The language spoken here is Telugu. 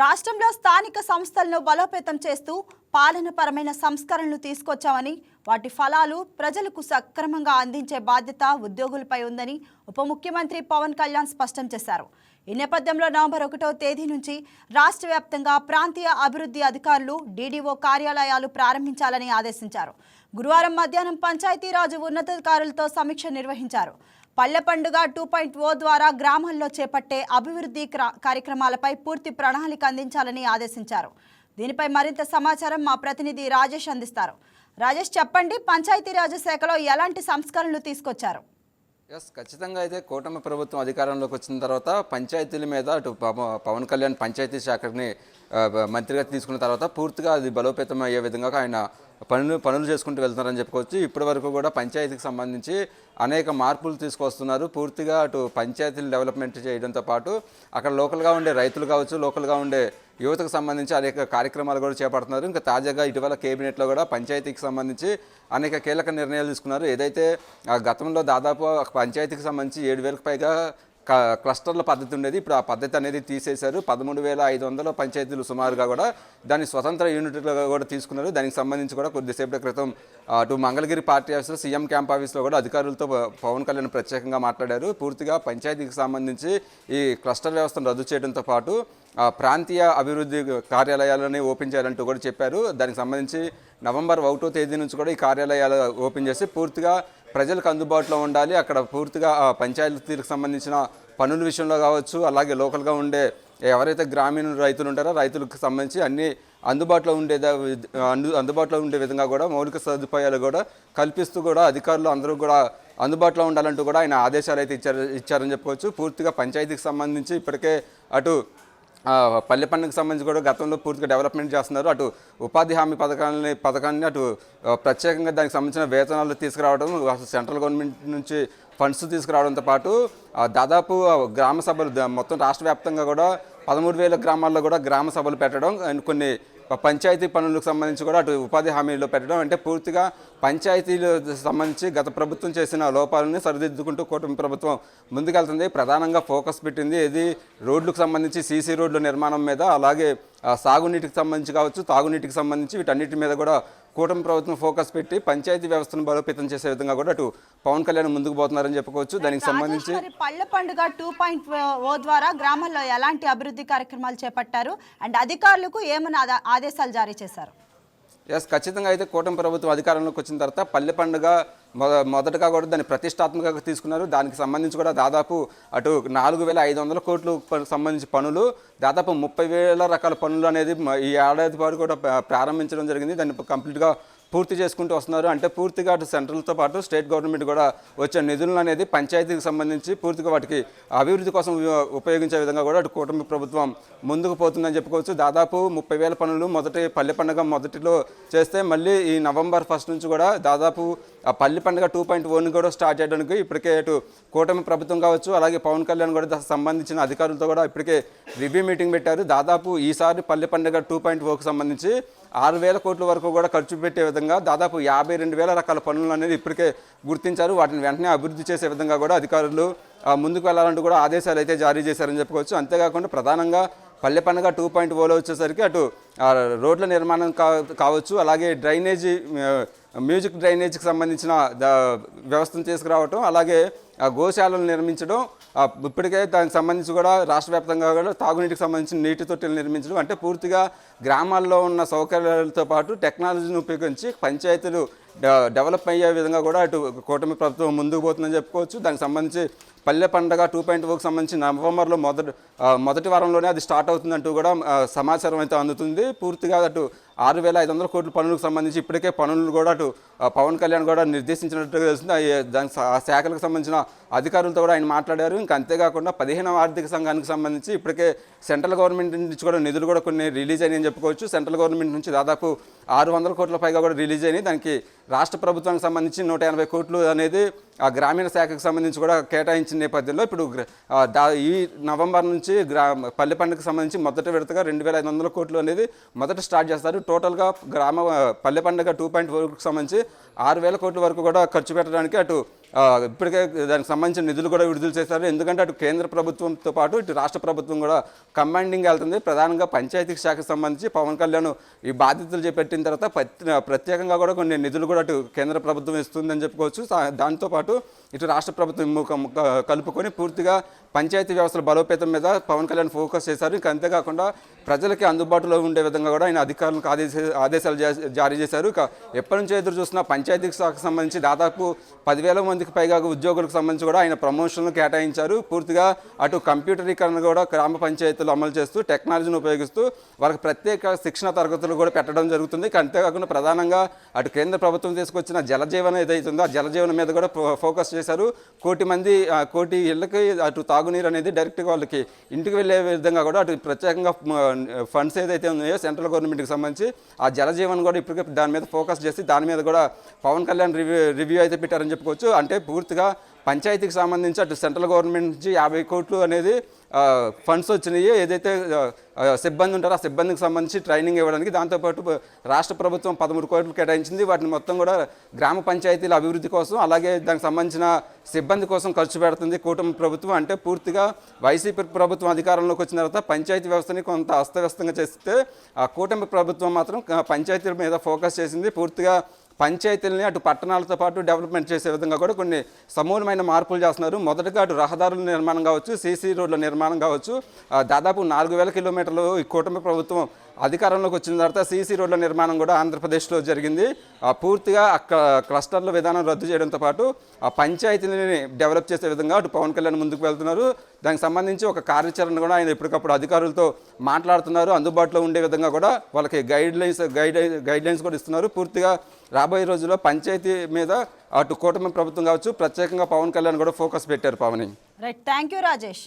రాష్ట్రంలో స్థానిక సంస్థలను బలోపేతం చేస్తూ పాలనపరమైన సంస్కరణలు తీసుకొచ్చామని వాటి ఫలాలు ప్రజలకు సక్రమంగా అందించే బాధ్యత ఉద్యోగులపై ఉందని ఉప ముఖ్యమంత్రి పవన్ కళ్యాణ్ స్పష్టం చేశారు. ఈ నేపథ్యంలో నవంబర్ ఒకటో తేదీ నుంచి రాష్ట్ర వ్యాప్తంగా ప్రాంతీయ అభివృద్ధి అధికారులు డీడీఓ కార్యాలయాలు ప్రారంభించాలని ఆదేశించారు. గురువారం మధ్యాహ్నం పంచాయతీరాజు ఉన్నతాధికారులతో సమీక్ష నిర్వహించారు. పల్లె పండుగ టూ పాయింట్ ఓ ద్వారా గ్రామాల్లో చేపట్టే అభివృద్ధి కార్యక్రమాలపై పూర్తి ప్రణాళిక అందించాలని ఆదేశించారు. దీనిపై మరింత సమాచారం మా ప్రతినిధి రాజేష్ అందిస్తారు. రాజేష్ చెప్పండి పంచాయతీరాజ్ శాఖలో ఎలాంటి సంస్కరణలు తీసుకొచ్చారు? ఎస్ ఖచ్చితంగా అయితే కూటమి ప్రభుత్వం అధికారంలోకి వచ్చిన తర్వాత పంచాయతీల మీద అటు పవ- పవన్ కళ్యాణ్ పంచాయతీ శాఖని మంత్రిగా తీసుకున్న తర్వాత పూర్తిగా అది బలోపేతం అయ్యే విధంగా ఆయన పనులు పనులు చేసుకుంటూ వెళ్తున్నారని చెప్పుకోవచ్చు. ఇప్పటి వరకు కూడా పంచాయతీకి సంబంధించి అనేక మార్పులు తీసుకొస్తున్నారు. పూర్తిగా అటు పంచాయతీలు డెవలప్మెంట్ చేయడంతో పాటు అక్కడ లోకల్గా ఉండే రైతులు కావచ్చు లోకల్గా ఉండే యువతకు సంబంధించి అనేక కార్యక్రమాలు కూడా చేపడుతున్నారు. ఇంకా తాజాగా ఇటీవల కేబినెట్లో కూడా పంచాయతీకి సంబంధించి అనేక కీలక నిర్ణయాలు తీసుకున్నారు. ఏదైతే ఆ, గతంలో దాదాపు పంచాయతీకి సంబంధించి ఏడు వేలకు పైగా క్లస్టర్ల పద్ధతి ఉండేది. ఇప్పుడు ఆ పద్ధతి అనేది తీసేశారు. పదమూడు వేల ఐదు వందల పంచాయతీలు సుమారుగా కూడా దాన్ని స్వతంత్ర యూనిట్లుగా కూడా తీసుకున్నారు. దానికి సంబంధించి కూడా కొద్దిసేపటి క్రితం అటు మంగళగిరి పార్టీ ఆఫీస్లో సీఎం క్యాంప్ ఆఫీస్లో కూడా అధికారులతో పవన్ కళ్యాణ్ ప్రత్యేకంగా మాట్లాడారు. పూర్తిగా పంచాయతీకి సంబంధించి ఈ క్లస్టర్ వ్యవస్థను రద్దు చేయడంతో పాటు ఆ, ప్రాంతీయ అభివృద్ధి కార్యాలయాలని ఓపెన్ చేయాలంటూ కూడా చెప్పారు. దానికి సంబంధించి నవంబర్ ఒకటో తేదీ నుంచి కూడా ఈ కార్యాలయాలు ఓపెన్ చేసి పూర్తిగా ప్రజలకు అందుబాటులో ఉండాలి. అక్కడ పూర్తిగా పంచాయతీలకు సంబంధించిన పనుల విషయంలో కావచ్చు అలాగే లోకల్గా ఉండే ఎవరైతే గ్రామీణ రైతులు ఉంటారో రైతులకు సంబంధించి అన్ని అందుబాటులో ఉండే అందుబాటులో ఉండే విధంగా కూడా మౌలిక సదుపాయాలు కూడా కల్పిస్తూ కూడా అధికారులు అందరూ కూడా అందుబాటులో ఉండాలంటూ కూడా ఆయన ఆదేశాలు అయితే ఇచ్చారు ఇచ్చారని చెప్పుకోవచ్చు పూర్తిగా పంచాయతీకి సంబంధించి ఇప్పటికే అటు పల్లె పండుగకు సంబంధించి కూడా గతంలో పూర్తిగా డెవలప్మెంట్ చేస్తున్నారు. అటు ఉపాధి హామీ పథకాలని పథకాన్ని అటు ప్రత్యేకంగా దానికి సంబంధించిన వేతనాలు తీసుకురావడం అసలు సెంట్రల్ గవర్నమెంట్ నుంచి ఫండ్స్ తీసుకురావడంతో పాటు దాదాపు గ్రామ సభలు మొత్తం రాష్ట్ర వ్యాప్తంగా కూడా పదమూడు వేల గ్రామాల్లో కూడా గ్రామ సభలు పెట్టడం అండ్ కొన్ని పంచాయతీ పనులకు సంబంధించి కూడా అటు ఉపాధి హామీలో పెట్టడం అంటే పూర్తిగా పంచాయతీలు సంబంధించి గత ప్రభుత్వం చేసిన లోపాలని సరిదిద్దుకుంటూ కూటమి ప్రభుత్వం ముందుకెళ్తుంది. ప్రధానంగా ఫోకస్ పెట్టింది ఇది రోడ్లకు సంబంధించి సీసీ రోడ్ల నిర్మాణం మీద అలాగే సాగునీటికి సంబంధించి కావచ్చు తాగునీటికి సంబంధించి వీటన్నిటి మీద కూడా కూటమి ప్రభుత్వం ఫోకస్ పెట్టి పంచాయతీ వ్యవస్థను బలోపేతం చేసే విధంగా కూడా అటు పవన్ కళ్యాణ్ ముందుకు పోతున్నారని చెప్పుకోవచ్చు. దానికి సంబంధించి పల్లె పండుగ టూ పాయింట్ ఓ ద్వారా గ్రామాల్లో ఎలాంటి అభివృద్ధి కార్యక్రమాలు చేపట్టారు? అండ్ అధికారులకు ఏమైనా ఆదా- ఆదేశాలు జారీ చేశారు? ఎస్ ఖచ్చితంగా అయితే కూటమి ప్రభుత్వం అధికారంలోకి వచ్చిన తర్వాత పల్లె పండుగ మొద మొదటగా కూడా దాన్ని ప్రతిష్టాత్మకంగా తీసుకున్నారు. దానికి సంబంధించి కూడా దాదాపు అటు నాలుగు వేల ఐదు వందల కోట్లు సంబంధించి పనులు దాదాపు ముప్పై వేల రకాల పనులు అనేది ఈ ఏడాది పాటు కూడా ప్రారంభించడం జరిగింది. దాన్ని కంప్లీట్గా పూర్తి చేసుకుంటూ వస్తున్నారు. అంటే పూర్తిగా అటు సెంట్రల్తో పాటు స్టేట్ గవర్నమెంట్ కూడా వచ్చే నిధులను అనేది పంచాయతీకి సంబంధించి పూర్తిగా వాటికి అభివృద్ధి కోసం ఉపయోగించే విధంగా కూడా అటు కూటమి ప్రభుత్వం ముందుకు పోతుందని చెప్పుకోవచ్చు. దాదాపు ముప్పై వేల పనులు మొదటి పల్లె పండుగ మొదటిలో చేస్తే మళ్ళీ ఈ నవంబర్ ఫస్ట్ నుంచి కూడా దాదాపు ఆ Palle Panduga two point one కూడా స్టార్ట్ చేయడానికి ఇప్పటికే అటు కూటమి ప్రభుత్వం కావచ్చు అలాగే పవన్ కళ్యాణ్ కూడా సంబంధించిన అధికారులతో కూడా ఇప్పటికే రివ్యూ మీటింగ్ పెట్టారు. దాదాపు ఈసారి పల్లె పండుగ టూ పాయింట్ ఓకి సంబంధించి ఆరు వేల కోట్ల వరకు కూడా ఖర్చు పెట్టే విధంగా దాదాపు యాభై రెండు వేల రకాల పనులు అనేది ఇప్పటికే గుర్తించారు. వాటిని వెంటనే అభివృద్ధి చేసే విధంగా కూడా అధికారులు ముందుకు వెళ్ళాలంటూ కూడా ఆదేశాలు అయితే జారీ చేశారని చెప్పుకోవచ్చు. అంతేకాకుండా ప్రధానంగా పల్లె పండుగ టూ పాయింట్ ఓలో వచ్చేసరికి అటు రోడ్ల నిర్మాణం కావచ్చు అలాగే డ్రైనేజీ మ్యూజిక్ డ్రైనేజీకి సంబంధించిన వ్యవస్థను తీసుకురావటం అలాగే గోశాలను నిర్మించడం ఇప్పటికే దానికి సంబంధించి కూడా రాష్ట్ర వ్యాప్తంగా కూడా తాగునీటికి సంబంధించిన నీటి తొట్టెలు నిర్మించడం. అంటే పూర్తిగా గ్రామాల్లో ఉన్న సౌకర్యాలతో పాటు టెక్నాలజీని ఉపయోగించి పంచాయతీలు డెవలప్ అయ్యే విధంగా కూడా అటు కూటమి ప్రభుత్వం ముందుకు పోతుందని చెప్పుకోవచ్చు. దానికి సంబంధించి పల్లె పండగ టూ పాయింట్ ఓకి సంబంధించి నవంబర్లో మొదటి మొదటి వారంలోనే అది స్టార్ట్ అవుతుందంటూ కూడా సమాచారం అయితే అందుతుంది. పూర్తిగా అటు ఆరు వేల ఐదు వందల కోట్ల పనులకు సంబంధించి ఇప్పటికే పనులు కూడా అటు పవన్ కళ్యాణ్ కూడా నిర్దేశించినట్టుగా తెలుస్తుంది. దాని దానికి ఆ శాఖలకు సంబంధించిన అధికారులతో కూడా ఆయన మాట్లాడారు. ఇంకా అంతేకాకుండా పదిహేనవ ఆర్థిక సంఘానికి సంబంధించి ఇప్పటికే సెంట్రల్ గవర్నమెంట్ నుంచి కూడా నిధులు కూడా కొన్ని రిలీజ్ అయినాయని చెప్పుకోవచ్చు. సెంట్రల్ గవర్నమెంట్ నుంచి దాదాపు ఆరు వందల కోట్ల పైగా కూడా రిలీజ్ అయినాయి. దానికి రాష్ట్ర ప్రభుత్వానికి సంబంధించి నూట ఎనభై కోట్లు అనేది ఆ గ్రామీణ శాఖకు సంబంధించి కూడా కేటాయించిన నేపథ్యంలో ఇప్పుడు దా ఈ నవంబర్ నుంచి గ్రా పల్లె పండుగకు సంబంధించి మొదటి విడతగా రెండు వేల ఐదు వందల కోట్లు అనేది మొదట స్టార్ట్ చేస్తారు. టోటల్గా గ్రామ పల్లె పండుగ టూ పాయింట్ ఫోర్కి సంబంధించి ఆరు వేల కోట్ల వరకు కూడా ఖర్చు పెట్టడానికి అటు ఇప్పటికే దానికి సంబంధించిన నిధులు కూడా విడుదల చేశారు. ఎందుకంటే అటు కేంద్ర ప్రభుత్వంతో పాటు ఇటు రాష్ట్ర ప్రభుత్వం కూడా కమాండింగ్ వెళ్తుంది. ప్రధానంగా పంచాయతీ శాఖకు సంబంధించి పవన్ కళ్యాణ్ ఈ బాధ్యతలు చేపట్టిన తర్వాత ప్రత్యేకంగా కూడా కొన్ని నిధులు కూడా అటు కేంద్ర ప్రభుత్వం ఇస్తుందని చెప్పుకోవచ్చు. దాంతోపాటు ఇటు రాష్ట్ర ప్రభుత్వం కలుపుకొని పూర్తిగా పంచాయతీ వ్యవస్థల బలోపేతం మీద పవన్ కళ్యాణ్ ఫోకస్ చేశారు. ఇంకా అంతేకాకుండా ప్రజలకి అందుబాటులో ఉండే విధంగా కూడా ఆయన అధికారులకు ఆదేశ ఆదేశాలు జారీ చేశారు. ఇక ఎప్పటి నుంచో ఎదురు చూస్తున్న పంచాయతీ శాఖకు సంబంధించి దాదాపు పదివేల మందికి పైగా ఉద్యోగులకు సంబంధించి కూడా ఆయన ప్రమోషన్లు కేటాయించారు. పూర్తిగా అటు కంప్యూటరీకరణ కూడా గ్రామ పంచాయతీలు అమలు చేస్తూ టెక్నాలజీని ఉపయోగిస్తూ వాళ్ళకి ప్రత్యేక శిక్షణ తరగతులు కూడా పెట్టడం జరుగుతుంది. అంతేకాకుండా ప్రధానంగా అటు కేంద్ర ప్రభుత్వం తీసుకొచ్చిన జలజీవనం ఏదైతుందో ఆ జలజీవనం మీద కూడా ఫో- ఫోకస్ చేశారు. కోటి మంది కోటి ఇళ్ళకి అటు తాగునీరు అనేది డైరెక్ట్గా వాళ్ళకి ఇంటికి వెళ్ళే విధంగా కూడా అటు ప్రత్యేకంగా ఫండ్స్ ఏదైతే ఉన్నాయో సెంట్రల్ గవర్నమెంట్కి సంబంధించి ఆ జలజీవన్ కూడా ఇప్పటికే దాని మీద ఫోకస్ చేసి దాని మీద కూడా పవన్ కళ్యాణ్ రివ్యూ రివ్యూ అయితే పెట్టారని చెప్పుకోవచ్చు. అంటే పూర్తిగా పంచాయతీకి సంబంధించి అటు సెంట్రల్ గవర్నమెంట్ నుంచి యాభై కోట్లు అనేది ఫండ్స్ వచ్చినాయి. ఏదైతే సిబ్బంది ఉంటారో ఆ సిబ్బందికి సంబంధించి ట్రైనింగ్ ఇవ్వడానికి దాంతోపాటు రాష్ట్ర ప్రభుత్వం పదమూడు కోట్లు కేటాయించింది. వాటిని మొత్తం కూడా గ్రామ పంచాయతీల అభివృద్ధి కోసం అలాగే దానికి సంబంధించిన సిబ్బంది కోసం ఖర్చు పెడుతుంది కూటమి ప్రభుత్వం. అంటే పూర్తిగా వైసీపీ ప్రభుత్వం అధికారంలోకి వచ్చిన తర్వాత పంచాయతీ వ్యవస్థని కొంత అస్తవ్యస్తంగా చేస్తే ఆ కూటమి ప్రభుత్వం మాత్రం పంచాయతీల మీద ఫోకస్ చేసింది. పూర్తిగా పంచాయతీలని అటు పట్టణాలతో పాటు డెవలప్మెంట్ చేసే విధంగా కూడా కొన్ని సమూలమైన మార్పులు చేస్తున్నారు. మొదటగా అటు రహదారుల నిర్మాణం కావచ్చు సీసీ రోడ్ల నిర్మాణం కావచ్చు. దాదాపు నాలుగు వేల కిలోమీటర్లు ఈ కూటమి ప్రభుత్వం అధికారంలోకి వచ్చిన తర్వాత సీసీ రోడ్ల నిర్మాణం కూడా ఆంధ్రప్రదేశ్లో జరిగింది. ఆ, పూర్తిగా అక్కడ క్లస్టర్ల విధానం రద్దు చేయడంతో పాటు ఆ పంచాయతీని డెవలప్ చేసే విధంగా అటు పవన్ కళ్యాణ్ ముందుకు వెళ్తున్నారు. దానికి సంబంధించి ఒక కార్యాచరణ కూడా ఆయన ఎప్పటికప్పుడు అధికారులతో మాట్లాడుతున్నారు. అందుబాటులో ఉండే విధంగా కూడా వాళ్ళకి guide lines guide guidelines కూడా ఇస్తున్నారు. పూర్తిగా రాబోయే రోజుల్లో పంచాయతీ మీద అటు కూటమి ప్రభుత్వం కావచ్చు ప్రత్యేకంగా పవన్ కళ్యాణ్ కూడా ఫోకస్ పెట్టారు Pawan. Right thank you Rajesh